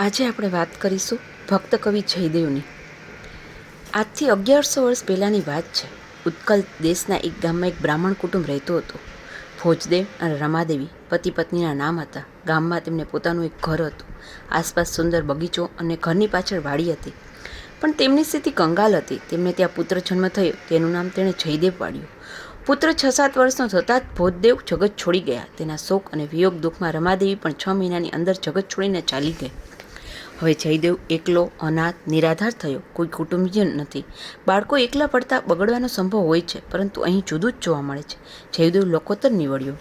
આજે આપણે વાત કરીશું ભક્ત કવિ જયદેવની. આજથી અગિયારસો વર્ષ પહેલાંની વાત છે. ઉત્કલ દેશના એક ગામમાં એક બ્રાહ્મણ કુટુંબ રહેતું હતું. ભોજદેવ અને રમાદેવી પતિ પત્નીના નામ હતા. ગામમાં તેમને પોતાનું એક ઘર હતું. આસપાસ સુંદર બગીચો અને ઘરની પાછળ વાડી હતી. પણ તેમની સ્થિતિ કંગાલ હતી. તેમને ત્યાં પુત્ર જન્મ થયો. તેનું નામ તેણે જયદેવ પાડ્યું. પુત્ર છ સાત વર્ષનો થતાં જ ભોજદેવ જગત છોડી ગયા. તેના શોક અને વિયોગ દુઃખમાં રમાદેવી પણ છ મહિનાની અંદર જગત છોડીને ચાલી ગઈ. હવે જયદેવ એકલો, અનાથ, નિરાધાર થયો. કોઈ કુટુંબીજન નથી. બાળકો એકલા પડતા બગડવાનો સંભવ હોય છે, પરંતુ અહીં જુદું જ જોવા મળે છે. જયદેવ લોકોતર નીવડ્યો.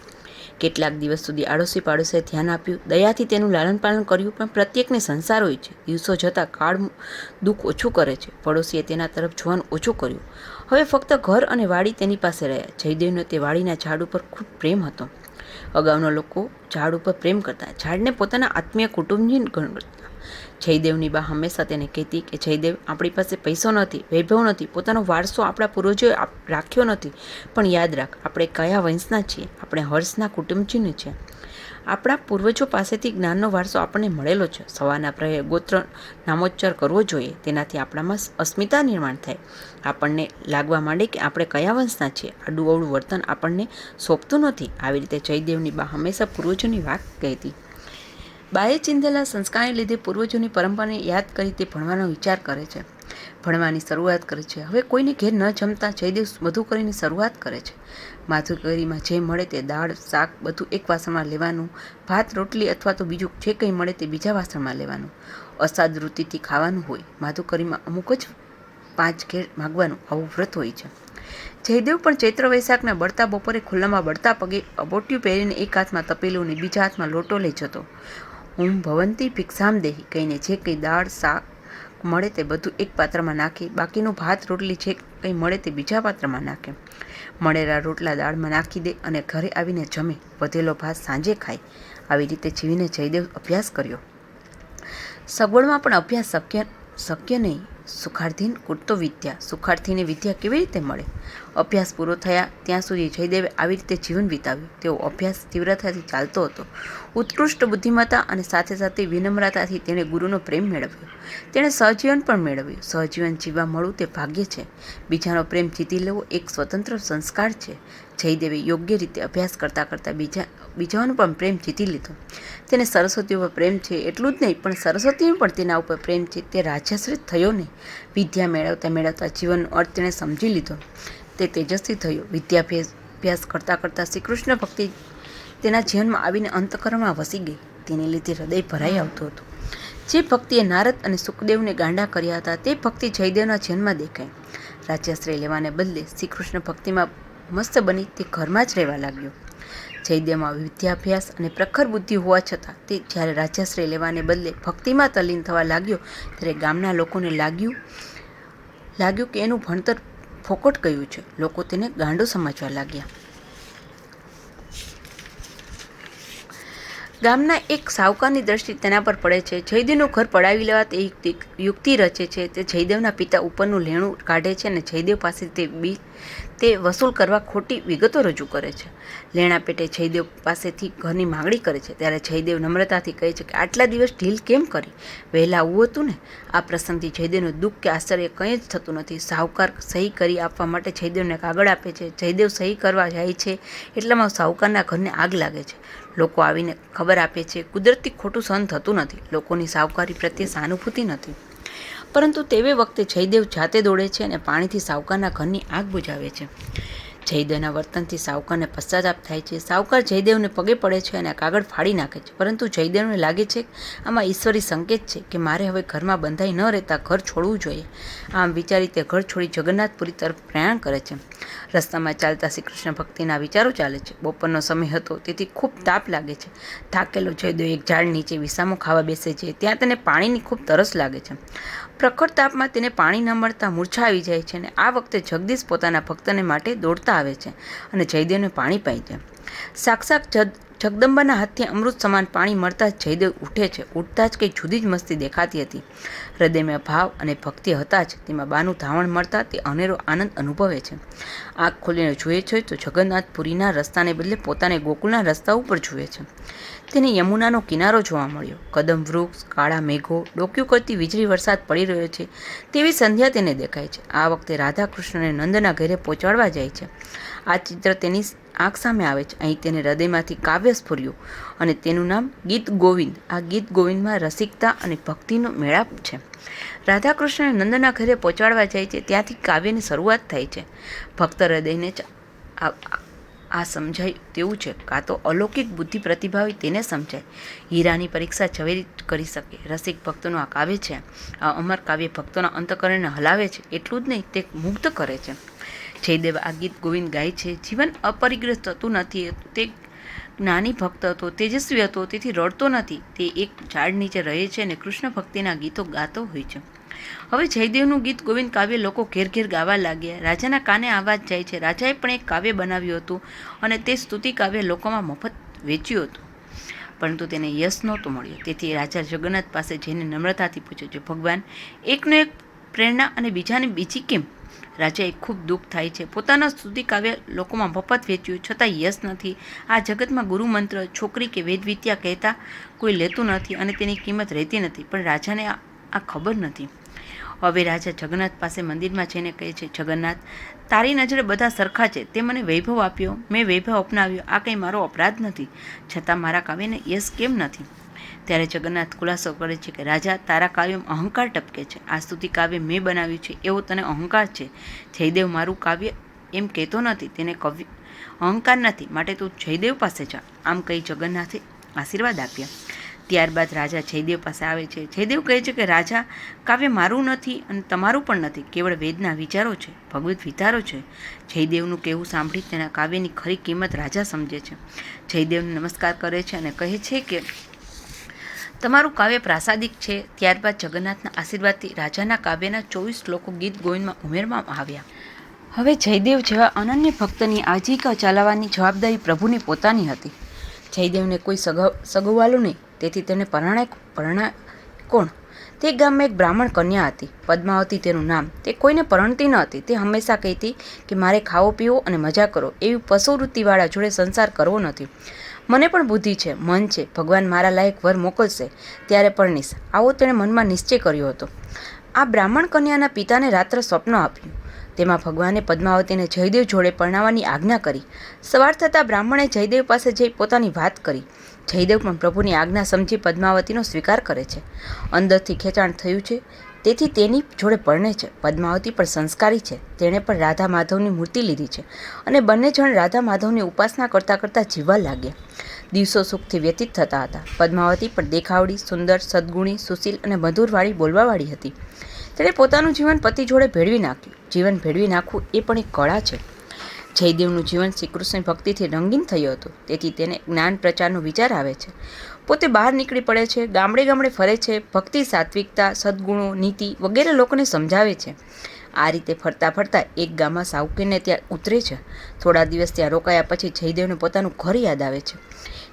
કેટલાક દિવસ સુધી આડોશી પાડોશીએ ધ્યાન આપ્યું. દયાથી તેનું લાલન પાલન કર્યું, પણ પ્રત્યેકને સંસાર હોય છે. દિવસો જતાં કાળ દુઃખ ઓછું કરે છે. પડોશીએ તેના તરફ જોવાનું ઓછું કર્યું. હવે ફક્ત ઘર અને વાડી તેની પાસે રહ્યા. જયદેવનો તે વાડીના ઝાડ ઉપર ખૂબ પ્રેમ હતો. અગાઉના લોકો ઝાડ ઉપર પ્રેમ કરતા. ઝાડને પોતાના આત્મીય કુટુંબની જયદેવની બા હંમેશા તેને કહેતી કે જયદેવ, આપણી પાસે પૈસો નથી, વૈભવ નથી, પોતાનો વારસો આપણા પૂર્વજોએ રાખ્યો નથી. પણ યાદ રાખ, આપણે કયા વંશના છીએ? આપણે હર્ષના કુટુંબજીને છે આપણા પૂર્વજો પાસેથી જ્ઞાનનો વારસો આપણને મળેલો છે. સવારના પ્રહે ગોત્ર નામોચ્ચાર કરવો જોઈએ. તેનાથી આપણામાં અસ્મિતા નિર્માણ થાય. આપણને લાગવા માંડે કે આપણે કયા વંશના છીએ. આડું અવળું વર્તન આપણને સોંપતું નથી. આવી રીતે જયદેવની બા હંમેશા પૂર્વજોની વાત કહેતી. બાએ ચિંધેલા સંસ્કારને લીધે પૂર્વજોની પરંપરાને યાદ કરી તે ભણવાનો વિચાર કરે છે. ભણવાની શરૂઆત કરે છે. હવે કોઈને ઘેર ન જમતા જયદેવ વધુ કરીને શરૂઆત કરે છે. માધુકરીમાં જે મળે તે દાળ, શાક બધું એક વાસણમાં લેવાનું, ભાત, રોટલી અથવા તો બીજું જે કંઈ મળે તે બીજા વાસણમાં લેવાનું. અસાદ વૃત્તિથી ખાવાનું હોય. માધુકરીમાં અમુક જ પાંચ ઘેર માગવાનું આવું વ્રત હોય છે. જયદેવ પણ ચૈત્ર વૈશાખના બળતા બપોરે ખુલ્લામાં બળતા પગે અબોટ્યું પહેરીને એક હાથમાં તપેલું અને બીજા હાથમાં લોટો લઈ જતો. હું ભવંતી ભિક્ષામ દેહી કહીને જે કંઈ દાળ, શાક મળે તે બધું એક પાત્રમાં નાખી. બાકીનું ભાત, રોટલી જે કંઈ મળે તે બીજા પાત્રમાં નાખે. મળેલા રોટલા દાળમાં નાખી દે અને ઘરે આવીને જમે. વધેલો ભાત સાંજે ખાય. આવી રીતે જીવીને જયદેવ અભ્યાસ કર્યો. સગવડમાં પણ અભ્યાસ શક્ય શક્ય નહીં. સુખાર્થીન કુર્તો વિદ્યા. સુખાર્થીને વિદ્યા કેવી રીતે મળે? અભ્યાસ પૂરો થયા ત્યાં સુધી જયદેવે આવી રીતે જીવન વિતાવ્યું. તેઓ અભ્યાસ તીવ્રતાથી ચાલતો હતો. ઉત્કૃષ્ટ બુદ્ધિમત્તા અને સાથે સાથે વિનમ્રતાથી તેણે ગુરુનો પ્રેમ મેળવ્યો. તેણે સહજીવન પણ મેળવ્યું. સહજીવન જીવવા મળવું તે ભાગ્ય છે. બીજાનો પ્રેમ જીતી લેવો એક સ્વતંત્ર સંસ્કાર છે. જયદેવે યોગ્ય રીતે અભ્યાસ કરતાં કરતાં બીજા, બીજાઓનો પણ પ્રેમ જીતી લીધો. તેને સરસ્વતી ઉપર પ્રેમ છે એટલું જ નહીં, પણ સરસ્વતીનો પણ તેના ઉપર પ્રેમ છે. તે રાજ્યાશ્રિત થયો નહીં. વિદ્યા મેળવતા મેળવતા જીવનનો અર્થ તેણે સમજી લીધો. તે તેજસ્વી થયો. વિદ્યાભ્યાસ અભ્યાસ કરતાં કરતાં શ્રી કૃષ્ણ ભક્તિ તેના જીવનમાં આવીને અંતકરણમાં વસી ગઈ. તેને લીધે હૃદય ભરાઈ આવતું હતું. જે ભક્તિએ નારદ અને સુખદેવને ગાંડા કર્યા હતા, તે ભક્તિ જયદેવના જન્મમાં દેખાય રાજ્યાશ્રય લેવાને બદલે શ્રીકૃષ્ણ ભક્તિમાં મસ્ત બની તે ઘરમાં જ રહેવા લાગ્યો. જયદેવમાં વિદ્યાભ્યાસ અને પ્રખર બુદ્ધિ હોવા છતાં તે જ્યારે રાજ્યાશ્રય લેવાને બદલે ભક્તિમાં તલ્લીન થવા લાગ્યો, ત્યારે ગામના લોકોને લાગ્યું લાગ્યું કે એનું ભણતર ફોકટ ગયું છે. લોકો તેને ગાંડો સમજવા લાગ્યા. ગામના એક સાવકારની દ્રષ્ટિ તેના પર પડે છે. જયદેવનું ઘર પડાવી લેવા તે યુક્તિ યુક્તિ રચે છે. તે જયદેવના પિતા ઉપરનું લેણું કાઢે છે અને જયદેવ પાસે તે બી, તે વસૂલ કરવા ખોટી વિગતો રજૂ કરે છે. લેણા પેટે જયદેવ પાસેથી ઘરની માગણી કરે છે. ત્યારે જયદેવ નમ્રતાથી કહે છે કે આટલા દિવસ ઢીલ કેમ કરી? વહેલા આવું હતું ને? આ પ્રસંગથી જયદેવનું દુઃખ કે આશ્ચર્ય કંઈ જ થતું નથી. સાહુકાર સહી કરી આપવા માટે જયદેવને કાગળ આપે છે. જયદેવ સહી કરવા જાય છે. એટલામાં સાહુકારના ઘરને આગ લાગે છે. લોકો આવીને ખબર આપે છે, કુદરતી ખોટું સહન થતું નથી, લોકોની સાવકારી પ્રત્યે સહાનુભૂતિ નથી. પરંતુ તેવે વખતે જયદેવ જાતે દોડે છે અને પાણીથી સાવકારના ઘરની આગ બુજાવે છે. જયદેવના વર્તનથી સાવકારને પશ્ચાતાપ થાય છે. સાવકાર જયદેવને પગે પડે છે અને કાગળ ફાડી નાખે છે. પરંતુ જયદેવને લાગે છે આમાં ઈશ્વરી સંકેત છે કે મારે હવે ઘરમાં બંધાઈ ન રહેતા ઘર છોડવું જોઈએ. આમ વિચારી તે ઘર છોડી જગન્નાથપુરી તરફ પ્રયાણ કરે છે. રસ્તામાં ચાલતા શ્રી કૃષ્ણ ભક્તિના વિચારો ચાલે છે. બપોરનો સમય હતો, તેથી ખૂબ તાપ લાગે છે. થાકેલો જયદેવ એક ઝાડ નીચે વિસામો ખાવા બેસે છે. ત્યાં તેને પાણીની ખૂબ તરસ લાગે છે. પ્રખર તાપમાં તેને પાણી ન મળતા મૂર્છા આવી જાય છે અને આ વખતે જગદીશ પોતાના ભક્તને માટે દોડતા આવે છે અને જયદેવને પાણી પાઈ છે સાક્ષાત જગદંબાના હાથથી અમૃત સમાન પાણી મળતા જ જયદેવ ઉઠે છે. ઉઠતા જ કંઈ જુદી જ મસ્તી દેખાતી હતી. હૃદયમાં ભાવ અને ભક્તિ હતા જ. તેમાં બાનું ધાવણ મળતા તે અનેરો આનંદ અનુભવે છે. આંખ ખોલીને જુએ છે તો જગન્નાથપુરીના રસ્તાને બદલે પોતાને ગોકુલના રસ્તા ઉપર જુએ છે. તેને યમુનાનો કિનારો જોવા મળ્યો. કદમ વૃક્ષ, કાળા મેઘો, ડોક્યું કરતી વીજળી વરસાદ પડી રહ્યો છે. તેવી સંધ્યા તેને દેખાય છે. આ વખતે રાધાકૃષ્ણને નંદના ઘરે પહોંચાડવા જાય છે. આ ચિત્ર તેની આંખ સામે આવે છે. અહીં તેને હૃદયમાંથી કાવ્ય સ્ફુર્યું અને તેનું નામ ગીત ગોવિંદ. આ ગીત ગોવિંદમાં રસિકતા અને ભક્તિનો મેળાપ છે. રાધા કૃષ્ણને નંદના ઘરે પહોંચાડવા જાય છે. ત્યાંથી કાવ્યની શરૂઆત થાય છે. ભક્ત હૃદયને આ સમજાય તેવું છે. કાં તો અલૌકિક બુદ્ધિ પ્રતિભા હોય તેને સમજાય. હીરાની પરીક્ષા ઝવેરી કરી શકે. રસિક ભક્તોનું આ કાવ્ય છે. આ અમર કાવ્ય ભક્તોના અંતકરણને હલાવે છે. એટલું જ નહીં, તે મુગ્ધ કરે છે. જયદેવ આ ગીત ગોવિંદ ગાય છે. જીવન અપરિગ્રસ્ત થતું નથી. તે જ્ઞાની ભક્ત હતો, તેજસ્વી હતો, તેથી રડતો નથી. તે એક ઝાડ નીચે રહે છે અને કૃષ્ણ ભક્તિના ગીતો ગાતો હોય છે. હવે જયદેવનું ગીત ગોવિંદ કાવ્ય લોકો ઘેર ઘેર ગાવા લાગ્યા. રાજાના કાને આવાજ જાય છે. રાજાએ પણ એક કાવ્ય બનાવ્યું હતું અને તે સ્તુતિ કાવ્ય લોકોમાં મફત વેચ્યું હતું. પરંતુ તેને યશ નહોતો મળ્યો. તેથી રાજા જગન્નાથ પાસે જઈને નમ્રતાથી પૂછ્યું છે ભગવાન, એકનો એક પ્રેરણા અને બીજાને બીજી કેમ? રાજાએ ખૂબ દુઃખ થાય છે. પોતાના સ્તુતિ કાવ્ય લોકોમાં મફત વેચ્યું છતાં યશ નથી. આ જગતમાં ગુરુ મંત્ર છોકરી કે વેદવિદ્યા કહેતા કોઈ લેતું નથી અને તેની કિંમત રહેતી નથી. પણ રાજાને આ આ ખબર નથી. હવે રાજા જગન્નાથ પાસે મંદિરમાં જઈને કહે છે, જગન્નાથ, તારી નજરે બધા સરખા છે. તે મને વૈભવ આપ્યો. મેં વૈભવ અપનાવ્યો. આ કંઈ મારો અપરાધ નથી. છતાં મારા કાવ્યને યશ કેમ નથી? ત્યારે જગન્નાથ ખુલાસો કરે છે કે, રાજા, તારા કાવ્યમાં અહંકાર ટપકે છે. આ સ્તુતિ કાવ્ય મેં બનાવ્યું છે. એવો તને અહંકાર છે. જયદેવ મારું કાવ્ય એમ કહેતો નથી. તેને કવિ અહંકાર નથી. માટે તું જયદેવ પાસે જા. આમ કહી જગન્નાથે આશીર્વાદ આપ્યા. ત્યારબાદ રાજા જયદેવ પાસે આવે છે. જયદેવ કહે છે કે, રાજા, કાવ્ય મારું નથી અને તમારું પણ નથી. કેવળ વેદના વિચારો છે ભગવત વિચારો છે. જયદેવનું કહેવું સાંભળી તેના કાવ્યની ખરી કિંમત રાજા સમજે છે. જયદેવને નમસ્કાર કરે છે અને કહે છે કે, તમારું કાવ્ય પ્રાસાદિક છે. ત્યારબાદ જગન્નાથના આશીર્વાદથી રાજાના કાવ્યના ચોવીસ શ્લોકો ગીત ગોવિંદમાં ઉમેરવામાં આવ્યા. હવે જયદેવ જેવા અનન્ય ભક્તની આજીવિકા ચલાવવાની જવાબદારી પ્રભુની પોતાની હતી. જયદેવને કોઈ સગવ સગવાલું નહીં. તેથી તેને પરણાય પરણા કોણ? તે ગામમાં એક બ્રાહ્મણ કન્યા હતી. પદ્માવતી તેનું નામ. તે કોઈને પરણતી ન હતી. તે હંમેશા કહેતી કે મારે ખાવો, પીવો અને મજા કરો. એવી પશુવૃત્તિવાળા જોડે સંસાર કરવો નથી. મને પણ બુદ્ધિ છે, મન છે. ભગવાન મારા લાયક વર મોકલશે, ત્યારે પરણીશ. આવો તેણે મનમાં નિશ્ચય કર્યો હતો. આ બ્રાહ્મણ કન્યાના પિતાને રાત્રે સ્વપ્ન આપ્યું. તેમાં ભગવાને પદ્માવતીને જયદેવ જોડે પરણાવવાની આજ્ઞા કરી. સવાર થતાં બ્રાહ્મણે જયદેવ પાસે જઈ પોતાની વાત કરી. જયદેવ પણ પ્રભુની આજ્ઞા સમજી પદ્માવતીનો સ્વીકાર કરે છે. અંદરથી ખેંચાણ થયું છે. તેથી તેની જોડે પરણે છે. પદ્માવતી પણ સંસ્કારી છે. તેણે પણ રાધા માધવની મૂર્તિ લીધી છે અને બંને જણ રાધા માધવની ઉપાસના કરતાં કરતાં જીવવા લાગ્યા. દિવસો સુખથી વ્યતીત થતા હતા. પદ્માવતી પણ દેખાવડી, સુંદર, સદગુણી, સુશીલ અને મધુરવાળી બોલવાવાળી હતી. તેણે પોતાનું જીવન પતિ જોડે ભેળવી નાખ્યું. જીવન ભેળવી નાખવું એ પણ એક કળા છે. જયદેવનું જીવન શ્રી કૃષ્ણ ભક્તિથી રંગીન થયું હતું. તેથી તેને જ્ઞાન પ્રચારનો વિચાર આવે છે. પોતે બહાર નીકળી પડે છે, ગામડે ગામડે ફરે છે, ભક્તિ, સાત્વિકતા, સદગુણો, નીતિ વગેરે લોકોને સમજાવે છે. આ રીતે ફરતા ફરતા એક ગામમાં સાવકીને ત્યાં ઉતરે છે. થોડા દિવસ ત્યાં રોકાયા પછી જયદેવને પોતાનું ઘર યાદ આવે છે.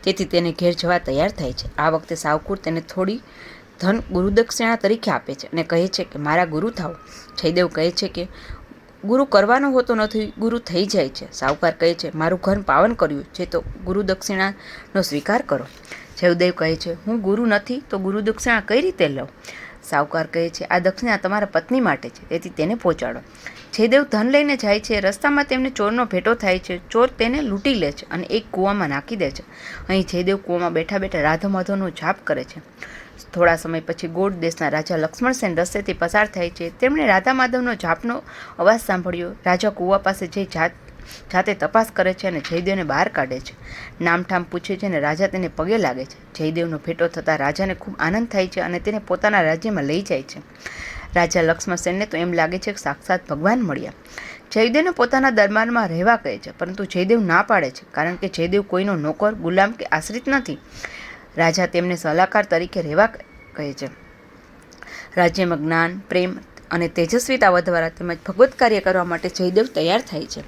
તેથી તેને ઘેર જવા તૈયાર થાય છે. આ વખતે સાવકુર તેને થોડી ધન ગુરુદક્ષિણા તરીકે આપે છે અને કહે છે કે, મારા ગુરુ થાવ જયદેવ કહે છે કે ગુરુ કરવાનો હોતો નથી, ગુરુ થઈ જાય છે. સાવકાર કહે છે, મારું ઘર પાવન કર્યું છે, તો ગુરુ દક્ષિણાનો સ્વીકાર કરો. જયદેવ કહે છે, હું ગુરુ નથી, તો ગુરુ દક્ષિણા કઈ રીતે લઉં? સાવકાર કહે છે, આ દક્ષિણા તમારા પત્ની માટે છે, તેથી તેને પહોંચાડો. જયદેવ ધન લઈને જાય છે, રસ્તામાં તેમને ચોરનો ભેટો થાય છે, ચોર તેને લૂંટી લે છે અને એક કૂવામાં નાખી દે છે. અહીં જયદેવ કૂવામાં બેઠા બેઠા રાધા માધવનો જાપ કરે છે. થોડા સમય પછી ગોડ દેશના રાજા લક્ષ્મણસેન રસ્તેથી પસાર થાય છે. તેમણે રાધા માધવનો જાપનો અવાજ સાંભળ્યો. રાજા કુવા પાસે જઈ જાત, જાતે તપાસ કરે છે અને જયદેવને બહાર કાઢે છે. નામઠામ પૂછે છે અને રાજા તેને પગે લાગે છે. જયદેવનો ભેટો થતાં રાજાને ખૂબ આનંદ થાય છે અને તેને પોતાના રાજ્યમાં લઈ જાય છે. રાજા લક્ષ્મણસેનને તો એમ લાગે છે કે સાક્ષાત ભગવાન મળ્યા. જયદેવને પોતાના દરબારમાં રહેવા કહે છે, પરંતુ જયદેવ ના પાડે છે, કારણ કે જયદેવ કોઈનો નોકર, ગુલામ કે આશ્રિત નથી. રાજા તેમને સલાહકાર તરીકે રહેવા કહે છે. રાજ્યમાં જ્ઞાન, પ્રેમ અને તેજસ્વીતા વધવા તેમજ ભગવત કાર્ય કરવા માટે જયદેવ તૈયાર થાય છે.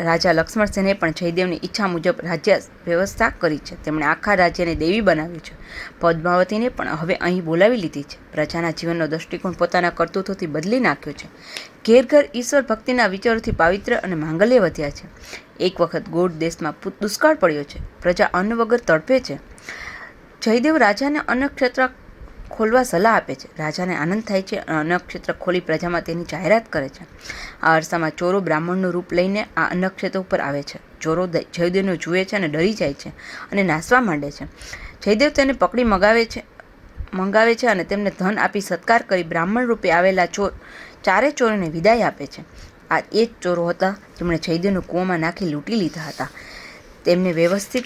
રાજા લક્ષ્મણસેને પણ જયદેવની ઈચ્છા મુજબ રાજ્ય વ્યવસ્થા કરી છે. તેમણે આખા રાજ્યને દેવી બનાવ્યું છે. પદ્માવતીને પણ હવે અહીં બોલાવી લીધી છે. પ્રજાના જીવનનો દૃષ્ટિકોણ પોતાના કરતૂતોથી બદલી નાખ્યો છે. ઘેર ઘર ઈશ્વર ભક્તિના વિચારોથી પાવિત્ર અને માંગલ્ય વધ્યા છે. એક વખત ગોળ દેશમાં દુષ્કાળ પડ્યો છે. પ્રજા અન્ન વગર તડપે છે. જયદેવ રાજાને અન્નક્ષેત્ર ખોલવા સલાહ આપે છે. રાજાને આનંદ થાય છે. અને અન્નક્ષેત્ર ખોલી પ્રજામાં તેની જાહેરાત કરે છે. આ અરસામાં ચોરો બ્રાહ્મણનું રૂપ લઈને આ અન્નક્ષેત્ર ઉપર આવે છે. ચોરો જયદેવને જુએ છે અને ડરી જાય છે અને નાસવા માંડે છે. જયદેવ તેને પકડી મગાવે છે, મંગાવે છે અને તેમને ધન આપી સત્કાર કરી બ્રાહ્મણ રૂપે આવેલા ચોર, ચારે ચોરોને વિદાય આપે છે. આ એ જ ચોરો હતા. જેમણે જયદેવને કૂવામાં નાખી લૂંટી લીધા હતા. તેમને વ્યવસ્થિત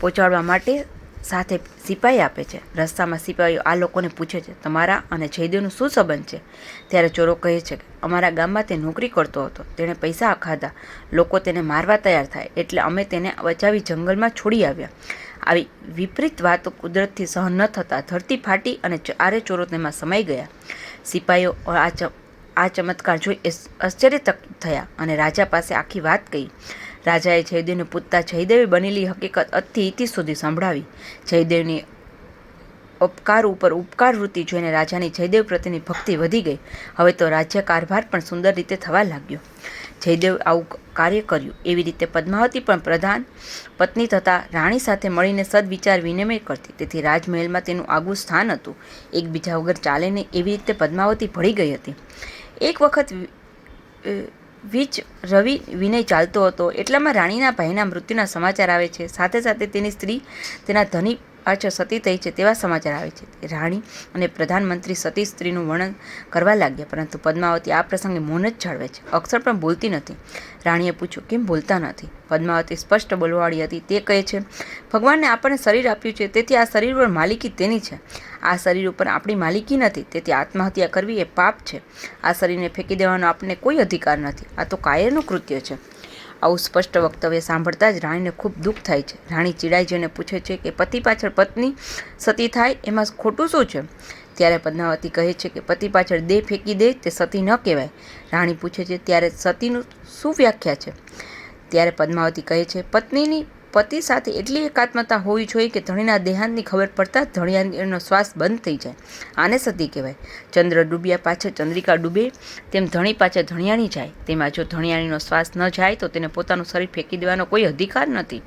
પહોંચાડવા માટે સાથે સિપાઈ આપે છે. રસ્તામાં સિપાઈઓ આ લોકોને પૂછે છે, તમારા અને જયદેવનો શું સંબંધ છે? ત્યારે ચોરો કહે છે કે, અમારા ગામમાં તે નોકરી કરતો હતો. તેણે પૈસા ખાધા લોકો તેને મારવા તૈયાર થાય. એટલે અમે તેને બચાવી જંગલમાં છોડી આવ્યા. આવી વિપરીત વાતો કુદરતથી સહન ન થતાં ધરતી ફાટી અને ચારે ચોરો તેમાં સમાઈ ગયા. સિપાઈઓ આ આ ચમત્કાર જોઈ આશ્ચર્ય થયા અને રાજા પાસે આખી વાત કહી. રાજાએ જયદેવને પૂછતા જયદેવે બનેલી હકીકત અતિ ઇતિ સુધી સંભળાવી. જયદેવની ઉપકાર ઉપર ઉપકાર વૃત્તિ જોઈને રાજાની જયદેવ પ્રત્યેની ભક્તિ વધી ગઈ. હવે તો રાજ્ય કારભાર પણ સુંદર રીતે થવા લાગ્યો. જયદેવ આવું કાર્ય કર્યું. એવી રીતે પદ્માવતી પણ પ્રધાન પત્ની તથા રાણી સાથે મળીને સદવિચાર વિનિમય કરતી. તેથી રાજમહેલમાં તેનું આગવું સ્થાન હતું. એકબીજા વગર ચાલે ને એવી રીતે પદ્માવતી ભળી ગઈ હતી. એક વખત વીજ રવિ વિનય ચાલતો હતો. એટલામાં રાણીના ભાઈના મૃત્યુના સમાચાર આવે છે. સાથે સાથે તેની સ્ત્રી, તેના ધની પાછળ સતી થઈ છે તેવા સમાચાર આવે છે. રાણી અને પ્રધાનમંત્રી સતી સ્ત્રીનું વર્ણન કરવા લાગ્યા, પરંતુ પદ્માવતી આ પ્રસંગે મૌન જ જાળવે છે. અક્ષર પણ બોલતી નથી. રાણીએ પૂછ્યું, કેમ બોલતા નથી? પદ્માવતી સ્પષ્ટ બોલવાળી હતી. તે કહે છે ભગવાને આપણને શરીર આપ્યું છે, તેથી આ શરીર પર માલિકી તેની છે. આ શરીર ઉપર આપણી માલિકી નથી, તેથી આત્મહત્યા કરવી એ પાપ છે. આ શરીરને ફેંકી દેવાનો આપણને કોઈ અધિકાર નથી. આ તો કાયરનું કૃત્ય છે. આવું સ્પષ્ટ વક્તવ્ય સાંભળતા જ રાણીને ખૂબ દુઃખ થાય છે. રાણી ચીડાઈ જઈને પૂછે છે કે પતિ પાછળ પત્ની સતી થાય? એમાં ખોટું શું છે? ત્યારે પદ્માવતી કહે છે કે પતિ પાછળ દેહ ફેંકી દે, તે સતી ન કહેવાય. રાણી પૂછે છે, ત્યારે સતીનું શું વ્યાખ્યા છે? ત્યારે પદ્માવતી કહે છે, પત્નીની પતિ સાથે એટલી એકાત્મતા હોવી જોઈએ કે ધણીના દેહાંતની ખબર પડતા ધણિયાનો શ્વાસ બંધ થઈ જાય. આને સતી કહેવાય. ચંદ્ર ડૂબ્યા પાછળ ચંદ્રિકા ડૂબે, તેમ ધણી પાછળ ધણિયાણી જાય. તેમાં જો ધણિયાણીનો શ્વાસ ન જાય, તો તેને પોતાનું શરીર ફેંકી દેવાનો કોઈ અધિકાર નથી.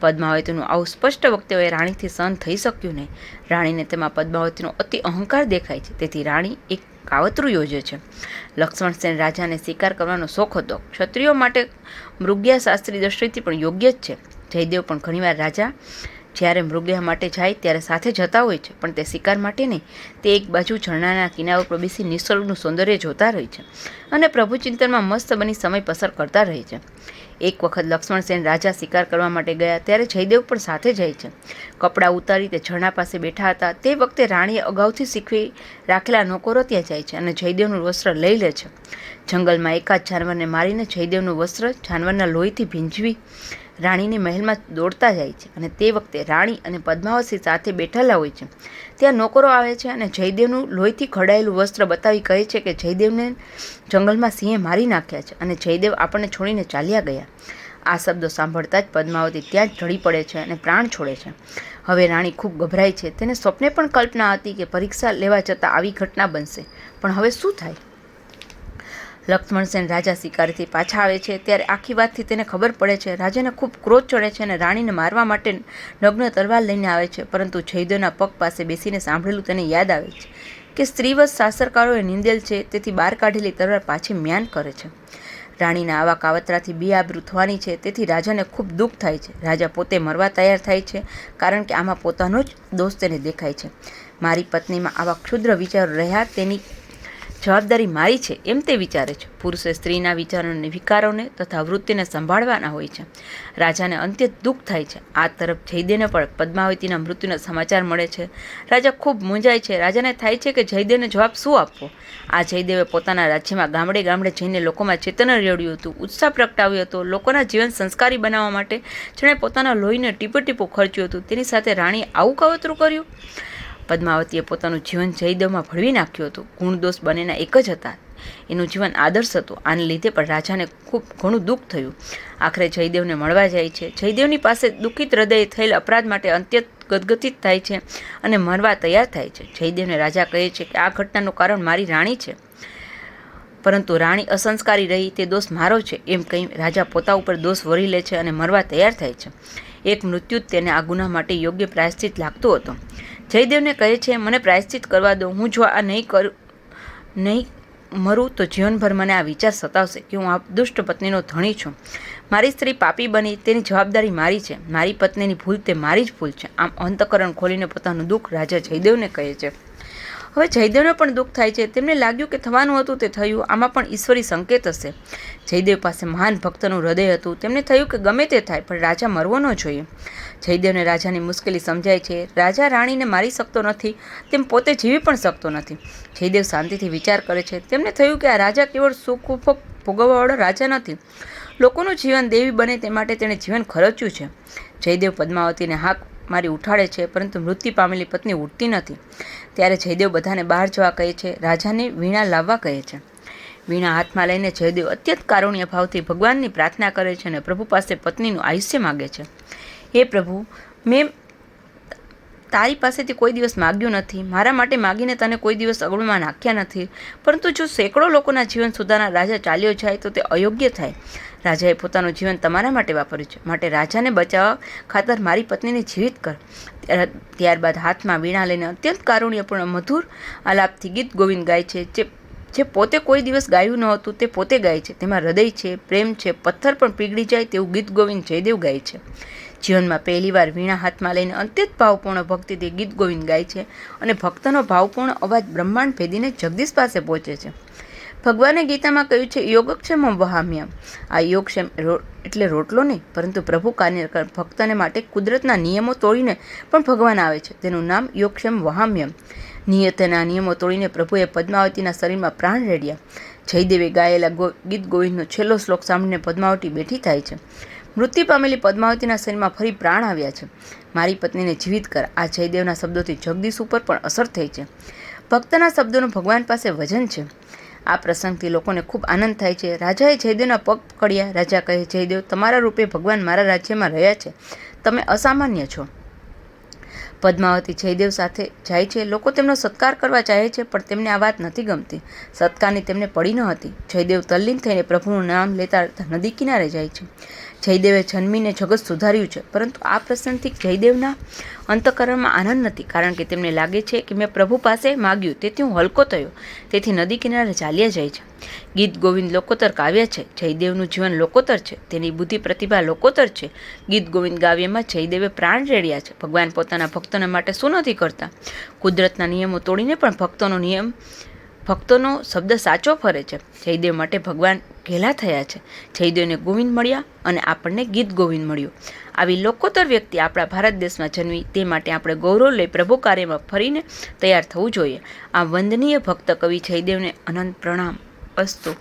પદ્માવતીનું આવું સ્પષ્ટ વક્તવ્ય રાણીથી સહન થઈ શક્યું નહીં. રાણીને તેમાં પદ્માવતીનો અતિ અહંકાર દેખાય છે. તેથી રાણી એક કાવતરું યોજે છે. લક્ષ્મણસેન રાજાને શિકાર કરવાનો શોખ હતો. ક્ષત્રિયો માટે મૃગ્યા શાસ્ત્રી દ્રષ્ટિથી પણ યોગ્ય જ છે. જયદેવ પણ ઘણીવાર રાજા જ્યારે મૃગયા માટે જાય ત્યારે સાથે જતા હોય છે, પણ તે શિકાર માટે નહીં. તે એક બાજુ ઝરણાના કિનારા પર બેસી નિસર્ગનું સૌંદર્ય જોતા રહે છે અને પ્રભુ ચિંતનમાં મસ્ત બની સમય પસાર કરતા રહે છે. એક વખત લક્ષ્મણસેન રાજા શિકાર કરવા માટે ગયા ત્યારે જયદેવ પણ સાથે જાય છે. કપડાં ઉતારી તે ઝરણા પાસે બેઠા હતા. તે વખતે રાણીએ અગાઉથી શીખવી રાખેલા નોકરો ત્યાં જાય છે અને જયદેવનું વસ્ત્ર લઈ લે છે. જંગલમાં એકાદ જાનવરને મારીને જયદેવનું વસ્ત્ર જાનવરના લોહીથી ભીંજવી રાણીની મહેલમાં દોડતા જાય છે અને તે વખતે રાણી અને પદ્માવતી સાથે બેઠેલા હોય છે. ત્યાં નોકરો આવે છે અને જયદેવનું લોહીથી ખડાયેલું વસ્ત્ર બતાવી કહે છે કે જયદેવને જંગલમાં સિંહે મારી નાખ્યા છે અને જયદેવ આપણને છોડીને ચાલ્યા ગયા. આ શબ્દો સાંભળતા જ પદ્માવતી ત્યાં જ ઢળી પડે છે અને પ્રાણ છોડે છે. હવે રાણી ખૂબ ગભરાય છે. તેને સ્વપ્ને પણ કલ્પના હતી કે પરીક્ષા લેવા જતાં આવી ઘટના બનશે. પણ હવે શું થાય? લક્ષ્મણસેન રાજા શિકારીથી પાછા આવે છે. ત્યારે આખી વાતથી તેને ખબર પડે છે, રાજાને ખૂબ ક્રોધ ચડે છે અને રાણીને મારવા માટે નગ્ન તલવાર લઈને આવે છે. પરંતુ જયદેવના પગ પાસે બેસીને સાંભળેલું તેને યાદ આવે છે કે સ્ત્રીવત શાસરકારોએ નિંદેલ છે, તેથી બહાર કાઢેલી તલવાર પાછી મ્યાન કરે છે. રાણીના આવા કાવતરાથી બે આબરૂ થવાની છે, તેથી રાજાને ખૂબ દુઃખ થાય છે. રાજા પોતે મરવા તૈયાર થાય છે, કારણ કે આમાં પોતાનો જ દોષ તેને દેખાય છે. મારી પત્નીમાં આવા ક્ષુદ્ર વિચારો રહ્યા, તેની જવાબદારી મારી છે એમ તે વિચારે છે. પુરુષે સ્ત્રીના વિચારોને, વિકારોને તથા વૃત્તિને સંભાળવાના હોય છે. રાજાને અંત્ય દુઃખ થાય છે. આ તરફ જયદેને પણ પદ્માવતીના મૃત્યુના સમાચાર મળે છે. રાજા ખૂબ મૂંઝાય છે. રાજાને થાય છે કે જયદેવને જવાબ શું આપવો? આ જયદેવે પોતાના રાજ્યમાં ગામડે ગામડે જઈને લોકોમાં ચેતન રેડ્યું હતું. ઉત્સાહ પ્રગટાવ્યો હતો. લોકોના જીવન સંસ્કારી બનાવવા માટે જેણે પોતાના લોહીને ટીપો ટીપું ખર્ચ્યું હતું. તેની સાથે રાણીએ આવું કાવતરું કર્યું? પદ્માવતીએ પોતાનું જીવન જયદેવમાં ભળવી નાખ્યું હતું. ગુણ દોષ બંનેના એક જ હતા. એનું જીવન આદર્શ હતું. આને લીધે પણ રાજાને ખૂબ ઘણું દુઃખ થયું. આખરે જયદેવને મળવા જાય છે. જયદેવની પાસે દુઃખિત હૃદયે થયેલ અપરાધ માટે અત્યંત ગદગદિત થાય છે અને મરવા તૈયાર થાય છે. જયદેવને રાજા કહે છે કે આ ઘટનાનું કારણ મારી રાણી છે. પરંતુ રાણી અસંસ્કારી રહી, તે દોષ મારો છે. એમ કહી રાજા પોતા ઉપર દોષ વરી લે છે અને મરવા તૈયાર થાય છે. એક મૃત્યુ તેને આ ગુના માટે યોગ્ય પ્રાયશ્ચિત લાગતો હતો. જયદેવને કહે છે, મને પ્રાયશ્ચિત કરવા દો. હું જો આ નહીં કરું, નહીં મરું તો જીવનભર મને આ વિચાર સતાવશે કે હું આ દુષ્ટ પત્નીનો ધણી છું. મારી સ્ત્રી પાપી બની, તેની જવાબદારી મારી છે. મારી પત્નીની ભૂલ તે મારી જ ભૂલ છે. આમ અંતકરણ ખોલીને પોતાનું દુઃખ રાજા જયદેવને કહે છે. હવે જયદેવને પણ દુઃખ થાય છે. તેમને લાગ્યું કે થવાનું હતું તે થયું. આમાં પણ ઈશ્વરી સંકેત હશે. જયદેવ પાસે મહાન ભક્તનું હૃદય હતું. તેમને થયું કે ગમે તે થાય, પણ રાજા મરવો ન જોઈએ. જયદેવને રાજાની મુશ્કેલી સમજાય છે. રાજા રાણીને મારી શકતો નથી. તેમ પોતે જીવી પણ શકતો નથી. જયદેવ શાંતિથી વિચાર કરે છે. તેમને થયું કે આ રાજા કેવળ સુખ ભોગવવાવાળો રાજા નથી. લોકોનું જીવન દેવી બને તે માટે તેણે જીવન ખર્ચ્યું છે. જયદેવ પદ્માવતીને હાક મારી ઉઠાડે છે, પરંતુ મૃત્યુ પામેલી પત્ની ઉઠતી નથી. ત્યારે જયદેવ બધાને બહાર જવા કહે છે, રાજાને વીણા લાવવા કહે છે. વીણા હાથમાં લઈને જયદેવ અત્યંત કારુણ્ય ભાવથી ભગવાનની પ્રાર્થના કરે છે અને પ્રભુ પાસે પત્નીનું આયુષ્ય માગે છે. હે પ્રભુ, મેં તારી પાસેથી કોઈ દિવસ માગ્યું નથી. મારા માટે માગીને તને કોઈ દિવસ અગળમાં નાખ્યા નથી. પરંતુ જો સેંકડો લોકોના જીવન સુધારના રાજા ચાલ્યો જાય તો તે અયોગ્ય થાય. રાજાએ પોતાનું જીવન તમારા માટે વાપર્યું છે. માટે રાજાને બચાવવા ખાતર મારી પત્નીને જીવિત કર. ત્યારબાદ હાથમાં વીણા લઈને અત્યંત કારુણ્યપૂર્ણ મધુર આલાપથી ગીત ગોવિંદ ગાય છે. જે જે પોતે કોઈ દિવસ ગાયું ન હતું તે પોતે ગાય છે. તેમાં હૃદય છે, પ્રેમ છે, પથ્થર પણ પીગળી જાય તેવું ગીત ગોવિંદ જયદેવ ગાય છે. જીવનમાં પહેલીવાર વીણા હાથમાં લઈને અત્યંત ભાવપૂર્ણ ભક્તિથી ગીત ગોવિંદ ગાય છે અને ભક્તનો ભાવપૂર્ણ અવાજ બ્રહ્માંડ ભેદીને જગદીશ પાસે પહોંચે છે. ભગવાને ગીતામાં કહ્યું છે યોગક્ષેમ વહામ્યમ. આ યોગક્ષેમ એટલે રોટલો નહીં, પરંતુ પ્રભુ કાર્ય ભક્તને માટે કુદરતના નિયમો તોડીને પણ ભગવાન આવે છે. તેનું નામ યોગક્ષેમ વહામ્યમ. નિયતના નિયમો તોડીને પ્રભુએ પદ્માવતીના શરીરમાં પ્રાણ રેડ્યા. જયદેવે ગાયેલા ગીત ગોવિંદનો છેલ્લો શ્લોક સાંભળીને પદ્માવતી બેઠી થાય છે. મૃત્યુ પામેલી પદ્માવતીના શરીરમાં ફરી પ્રાણ આવ્યા છે. મારી પત્નીને જીવિત કર. આ જયદેવના શબ્દોથી જગદીશ ઉપર પણ અસર થઈ છે. ભક્તના શબ્દોનું ભગવાન પાસે વજન છે. આ પ્રસંગથી લોકોને ખૂબ આનંદ થાય છે. રાજાએ જયદેવના પગ પકડ્યા રાજા કહે, જયદેવ, તમારા રૂપે ભગવાન મારા રાજ્યમાં રહ્યા છે. તમે અસામાન્ય છો. પદ્માવતી જયદેવ સાથે જાય છે. લોકો તેમનો સત્કાર કરવા ચાહે છે, પણ તેમને આ વાત નથી ગમતી. સત્કારની તેમને પડી ન હતી. જયદેવ તલ્લીન થઈને પ્રભુનું નામ લેતા નદી કિનારે જાય છે. જયદેવે જન્મીને જગત સુધાર્યું છે. પરંતુ આ પ્રસંગથી જયદેવના અંતકરણમાં આનંદ નથી, કારણ કે તેમને લાગે છે કે મેં પ્રભુ પાસે માગ્યું, તેથી હું હલકો થયો, તેથી નદી કિનારે ચાલ્યા જાય છે. ગીત ગોવિંદ લોકોતર કાવ્ય છે, જયદેવનું જીવન લોકોતર છે, તેની બુદ્ધિ પ્રતિભા લોકોતર છે. ગીત ગોવિંદ કાવ્યમાં જયદેવે પ્રાણ રેડ્યા છે. ભગવાન પોતાના ભક્તોને માટે શું નથી કરતા? કુદરતના નિયમો તોડીને પણ ભક્તોનો નિયમ ભક્તોનો શબ્દ સાચો ફરે છે. જયદેવ માટે ભગવાન ઘેલા થયા છે. જયદેવને ગોવિંદ મળ્યા અને આપણને ગીત ગોવિંદ મળ્યું. આવી લોકોતર વ્યક્તિ આપણા ભારત દેશમાં જન્મી, તે માટે આપણે ગૌરવ લઈ પ્રભુ કાર્યમાં ફરીને તૈયાર થવું જોઈએ. આ વંદનીય ભક્ત કવિ જયદેવને અનંત પ્રણામ. અસ્તુ.